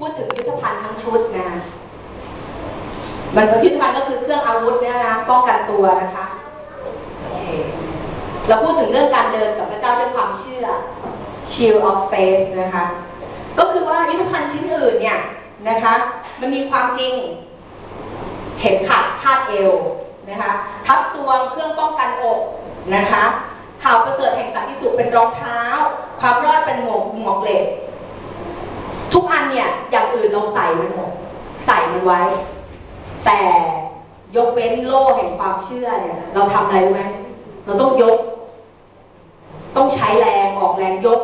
พูดถึงยุทธภัณฑ์ทั้งชุดนะมันยุทธภัณฑ์ก็คือเครื่องอาวุธเนี่ยนะป้องกันตัวนะคะเคเราพูดถึงเรื่องการเดินกับพระเจ้าด้วยความเชื่อ shield of faith นะคะ ก็คือว่ายุทธภัณฑ์ชิ้นอื่นเนี่ยนะคะ มันมีความจริง เข็มขัดคาดเอวนะคะ ทับตวงเครื่องป้องกันอกนะคะ ข่าวประเสริฐแห่งสันติสุขเป็นรองเท้า ความรอดเป็นหมวกหมวกเหล็ก ทุกอันเนี่ยอย่างอื่นเราใส่มันหมดใส่มันไว้ แต่ยกเว้นโล่แห่งความเชื่อเนี่ย เราทำอะไรรู้ไหมเราต้องยก ต้องใช้แรงออกแรงยก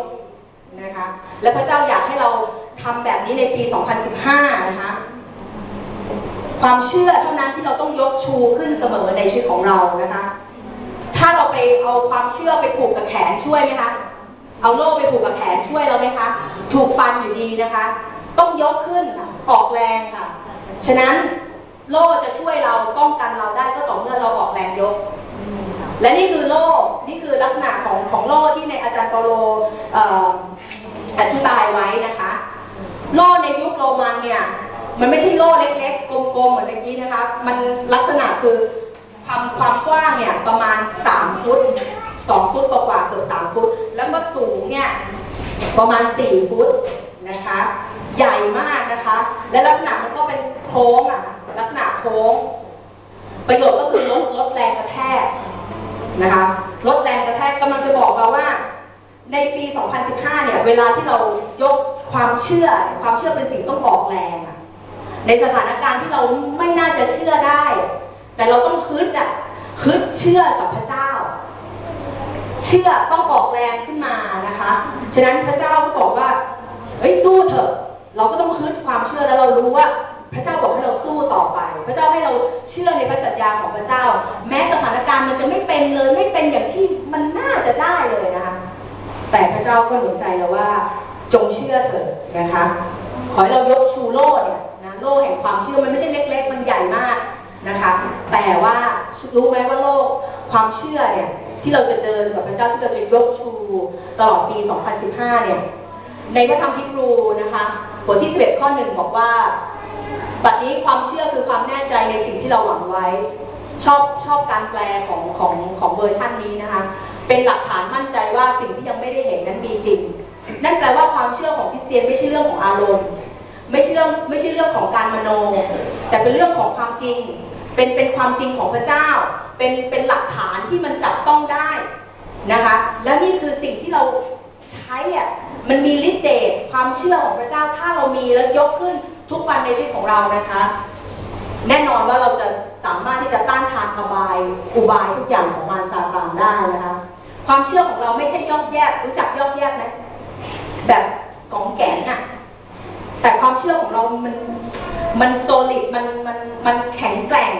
นะคะ และพระเจ้าอยากให้เราทำแบบนี้ในปี 2015 นะคะ ความเชื่อเท่านั้นที่เราต้องยกชูขึ้นเสมอในชีวิตของเรานะคะ ถ้าเราไปเอาความเชื่อไปผูกกับแขนช่วยไหมคะ เอาโล่ไปผูกกับแขนช่วยเราไหมคะ ถูกฟันอยู่ดีนะคะ ต้องยกขึ้นออกแรงค่ะ ฉะนั้นโล่จะช่วยเราป้องกันเราได้ก็ต่อเมื่อเราออกแรงยก และนี่คือโล่นี่คือลักษณะของของโล่ที่ในอาจารย์เปโลอธิบายไว้นะคะ โล่ในยุคโรมันเนี่ย มันไม่ใช่โล่เล็กๆ กลมๆ เหมือนเมื่อกี้นะคะ มันลักษณะคือความความกว้างเนี่ยประมาณสามฟุตสองฟุตกว่าเกือบสามฟุต แล้วก็สูงเนี่ย ประมาณสี่ฟุตนะคะ ใหญ่มากนะคะ และลักษณะมันก็เป็นโค้งอะ ลักษณะโค้ง ประโยชน์ก็คือลดลดแรงกระแทกนะคะ ลดแรงกระแทกกำลังจะบอกเราว่า ในปี 2015 เนี่ย เวลาที่เรายกความเชื่อ ความเชื่อเป็นสิ่งต้องออกแรงอะในสถานการณ์ที่เราไม่น่าจะเชื่อได้ แต่เราต้องคึดอะคึดเชื่อกับพระเจ้า เชื่อต้องออกแรงขึ้นมานะคะ ฉะนั้นพระเจ้าก็บอกว่าเฮ้ยสู้เถอะ เราก็ต้องคึดความเชื่อแล้วเรารู้ว่า พระเจ้าบอกให้เราสู้ต่อไป พระเจ้าให้เราเชื่อในพระสัญญาของพระเจ้า แม้สถานการณ์มันจะไม่เป็นเลยไม่เป็นอย่างที่มันน่าจะได้เลยนะคะ แต่พระเจ้าก็หนุนใจเราว่า จงเชื่อเถิดนะคะ ขอให้เรายกชูโล่เนี่ยนะโล่แห่งความเชื่อมันไม่ใช่เล็ก ๆ มันใหญ่มากนะคะ แต่ว่ารู้ไหมว่าโลกความเชื่อเนี่ย ที่เราจะเดินกับพระเจ้าที่เราจะยกชูตลอดปี 2015 เนี่ย ในพระธรรมพิบรูนะคะบทที่11ข้อหนึ่งบอกว่าบัดนี้ความเชื่อคือความแน่ใจในสิ่งที่เราหวังไว้ ชอบชอบการแปลของของของเวอร์ชันนี้นะคะ เป็นหลักฐานมั่นใจว่าสิ่งที่ยังไม่ได้เห็นนั้นมีจริง นั่นแปลว่าความเชื่อของคริสเตียนไม่ใช่เรื่องของอารมณ์ ไม่ใช่เรื่องไม่ใช่เรื่องของการมโน แต่เป็นเรื่องของความจริง เป็นเป็นความจริงของพระเจ้า เป็นเป็นหลักฐานที่มันจับต้องได้นะคะ และนี่คือสิ่งที่เราใช้อะมันมีฤทธิ์เดชความเชื่อของพระเจ้าถ้าเรามีแล้วยกขึ้นทุกวันในชีวิตของเรานะคะ แน่นอนว่าเราจะสามารถที่จะต้านทานอบายอุบายทุกอย่างของมารซาตานได้นะคะ ความเชื่อของเราไม่ใช่ยอกแยกรู้จักยอกแยกไหมแบบกองแกนน่ะแต่ความเชื่อของเรามัน มันโซลิดมันมันมันแข็งแกร่ง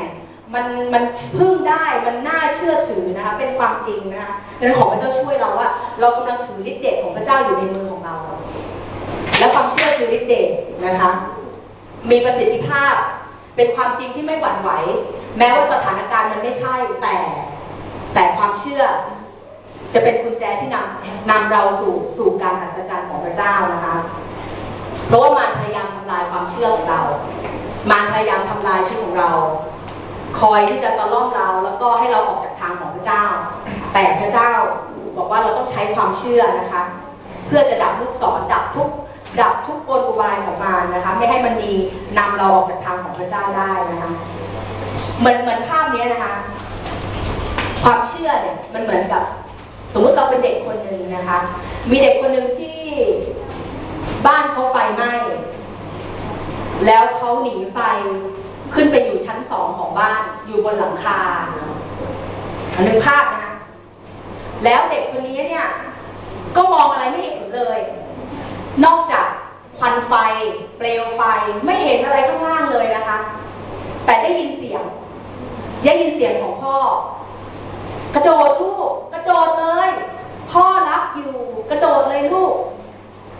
มันมันพึ่งได้มันน่าเชื่อถือนะคะ เป็นความจริงนะคะดังนั้นขอพระเจ้าช่วยเราว่า เรากำลังถือฤทธิ์เดชของพระเจ้าอยู่ในมือของเรา และความเชื่อคือฤทธิ์เดชนะคะ มีประสิทธิภาพ เป็นความจริงที่ไม่หวั่นไหว แม้ว่าสถานการณ์มันไม่ใช่แต่ แต่ความเชื่อจะเป็นกุญแจที่นำนำเราสู่สู่การอัศจรรย์ของพระเจ้านะคะ เพราะว่ามารพยายามทำลายความเชื่อของเรามารพยายามทำลายชีวิตของเรา คอยที่จะตะล่อมเราแล้วก็ให้เราออกจากทางของพระเจ้า แต่พระเจ้าบอกว่าเราต้องใช้ความเชื่อนะคะ เพื่อจะดับลูกศรดับทุกดับทุกกลอุบายของมารนะคะ ไม่ให้มันมีนำเราออกจากทางของพระเจ้าได้นะคะเหมือนเหมือนภาพนี้นะคะ ความเชื่อเนี่ยมันเหมือนกับ สมมติเราเป็นเด็กคนหนึ่งนะคะ มีเด็กคนหนึ่งที่ บ้านเขาไฟไหม้แล้วเขาหนีไฟขึ้นไปอยู่ชั้นสองของบ้านอยู่บนหลังคาอันนึกภาพนะคะแล้วเด็กคนนี้เนี่ย ก็มองอะไรไม่เห็นเลย นอกจากควันไฟ เปลวไฟไม่เห็นอะไรข้างล่างเลยนะคะ แต่ได้ยินเสียงได้ยินเสียงของพ่อ กระโดดลูก กระโดดเลย พ่อรับอยู่ กระโดดเลยลูก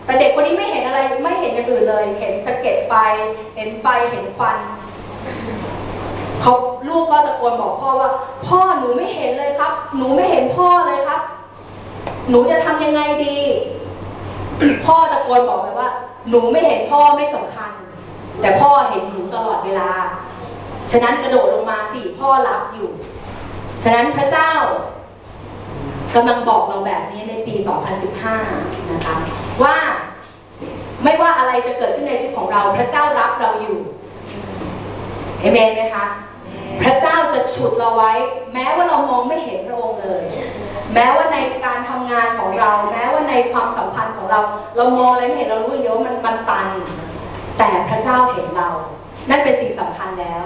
แต่เด็กคนนี้ไม่เห็นอะไรไม่เห็นอย่างอื่นเลย เห็นสะเก็ดไฟ เห็นไฟเห็นควันเขาลูกก็ตะโกนบอกพ่อว่า พ่อหนูไม่เห็นเลยครับ หนูไม่เห็นพ่อเลยครับ หนูจะทำยังไงดี พ่อตะโกนบอกไปว่า หนูไม่เห็นพ่อไม่สำคัญ แต่พ่อเห็นหนูตลอดเวลา ฉะนั้นกระโดดลงมาสิพ่อรับอยู่ ฉะนั้นพระเจ้า กำลังบอกเราแบบนี้ในปี 2015 นะคะ ว่าไม่ว่าอะไรจะเกิดขึ้นในชีวิตของเรา พระเจ้ารับเราอยู่เอเมนไหมคะ พระเจ้าจะฉุดเราไว้ แม้ว่าเรามองไม่เห็นพระองค์เลย แม้ว่าในการทำงานของเรา แม้ว่าในความสัมพันธ์ของเรา เรามองอะไรไม่เห็นเรารู้อย่างเดียวว่ามันมันตัน แต่พระเจ้าเห็นเรา นั่นเป็นสิ่งสำคัญแล้ว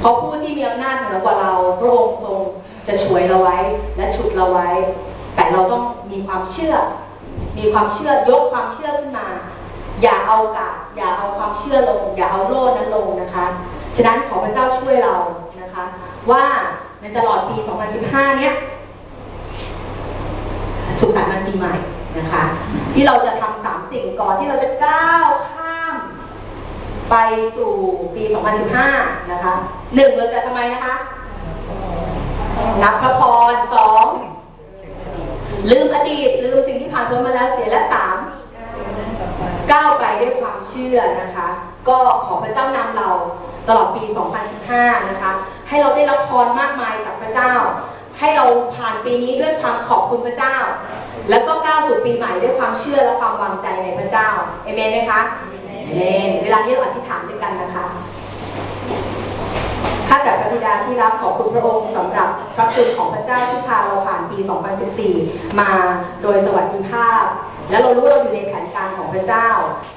เพราะผู้ที่มีอำนาจเหนือกว่าเราพระองค์ทรงจะช่วยเราไว้ เราไว้ แต่เราต้องมีความเชื่อ มีความเชื่อยกความเชื่อขึ้นมา อย่าเอากาอย่าเอาความเชื่อลง อย่าเอาโล่นั้นลงนะคะ ฉะนั้นขอพระเจ้าช่วยเรานะคะ ว่าในตลอดปี 2015 เนี้ยสุขสันต์วันปีใหม่นะคะ ที่เราจะทำสามสิ่งก่อนที่เราจะก้าวข้าม ไปสู่ปี 2015 นะคะหนึ่งเราจะทำไมนะคะ นับพระพรสอง ลืมอดีตลืมสิ่งที่ผ่านพ้นมาแล้วเสียและสามก้าวไปด้วยความเชื่อนะคะ ก็ขอพระเจ้านำเราตลอดปี 2015 นะคะ ให้เราได้รับพรมากมายจากพระเจ้า ให้เราผ่านปีนี้ด้วยความขอบคุณพระเจ้า แล้วก็ก้าวสู่ปีใหม่ด้วยความเชื่อและความวางใจในพระเจ้า เอเมนไหมคะ เอเมน เวลาที่เราอธิษฐานด้วยกันนะคะข้าแต่พระาที่รักขอบคุณพระองค์สำหรับพระคุณของพระเจ้าที่พาเราผ่านปี 2014 มาโดยสวัสดิภาพ และเรารู้เราอยู่ในแผนการของพระเจ้า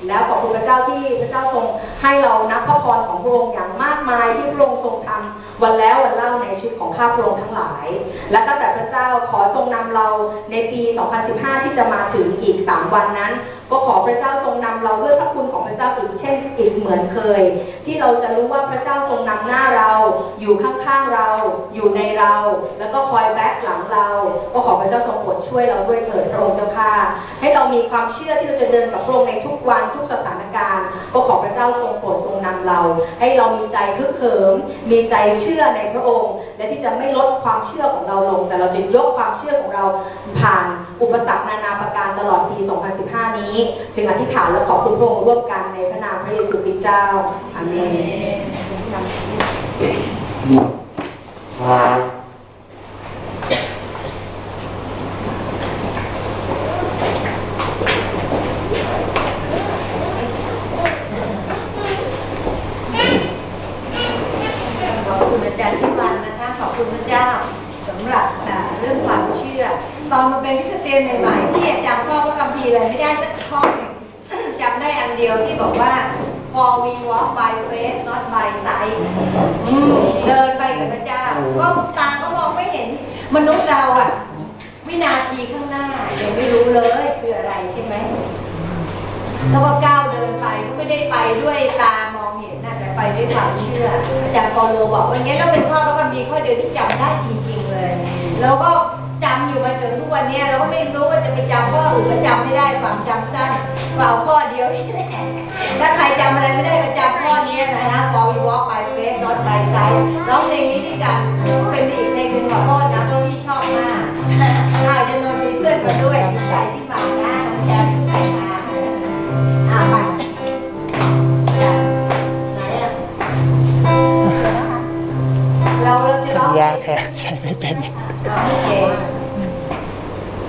แล้วขอบคุณพระเจ้าที่พระเจ้าทรงให้เรานับพระพรของพระองค์อย่างมากมายที่พระองค์ทรงทำวันแล้ววันเล่าในชีวิตของข้าพระองค์ทั้งหลาย และก็แต่พระเจ้าขอทรงนำเราในปี 2015 ที่จะมาถึงอีก 3 วันนั้น ก็ขอพระเจ้าทรงนำเราด้วยพระคุณของพระเจ้าอีกเช่นอีกเหมือนเคย ที่เราจะรู้ว่าพระเจ้าทรงนำหน้าเรา อยู่ข้างๆเรา อยู่ในเรา แล้วก็คอยแบ็คหลังเรา ก็ขอพระเจ้าทรงโปรดช่วยเราด้วยเถิดพระองค์เจ้าค่ะให้เรามีความเชื่อที่เราจะเดินกับพระองค์ในทุกวันทุกสถานการณ์ ก็ขอพระเจ้าทรงโปรดทรงนำเรา ให้เรามีใจคึกเขิมมีใจเชื่อในพระองค์ และที่จะไม่ลดความเชื่อของเราลง แต่เราจะยกความเชื่อของเราผ่าน อุปสรรคนานาประการตลอดปี 2015 นี้จึงอธิษฐานและขอบคุณพระองค์ร่วมกันในพระนามพระเยซูคริสต์เจ้าอาเมน ขอบคุณอาจารย์ที่วันนะคะ ขอบคุณพระเจ้าสำหรับอ่าเรื่องความเชื่อ ตอนมาเป็นคริเตียนใหม่ๆที่จำข้อพระคัมภีร์อะไรไม่ได้สักข้องจำได้อันเดียวที่บอกว่า for we walk by faith not by sight เดินไปกับพระเจ้าเพราะตาก็มองไม่เห็น มนุษย์เราอะ วินาทีข้างหน้ายังไม่รู้เลยคืออะไรใช่ไหมแล้วก็ก้าวเดินไปก็ไม่ได้ไปด้วยตามองเห็นนะแต่ไปด้วยความเชื่ออาจารย์ปอโลบอกว่างี้ก็เป็นข้อพระคัมภีร์ข้อเดียวที่จำได้จริงๆเลย แล้วก็ จำอยู่มาจนทุกวันนี้เราก็ไม่รู้ว่าจะไปจำข้ออื่นก็จำไม่ได้ความจำสั้นเปล่าข้อเดียวนี่แหละถ้าใครจำอะไรไม่ได้ก็จำข้อนี้นะฮะ for we walk by faith not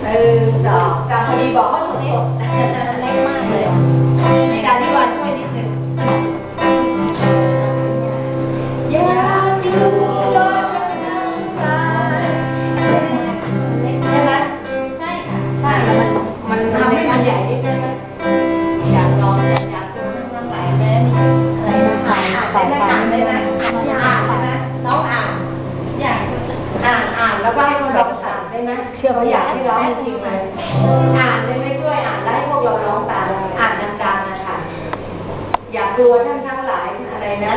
หนึ่งสองสามพอดีบอกว่าสดสดเล็กมากเลย ชื่อว่าอยากให้ร้องจริงไหมอ่านได้ไหมช่วยอ่านแล้วให้พวกเราร้องตามอ่านดังๆนะคะอย่ากลัวท่านทั้งหลายอะไรนะ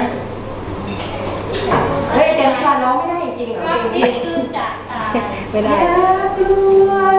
เฮ้ยเดี๋ยวชาร้องไม่ได้จริงเหรอจริงๆไม่ได้อย่ากลัว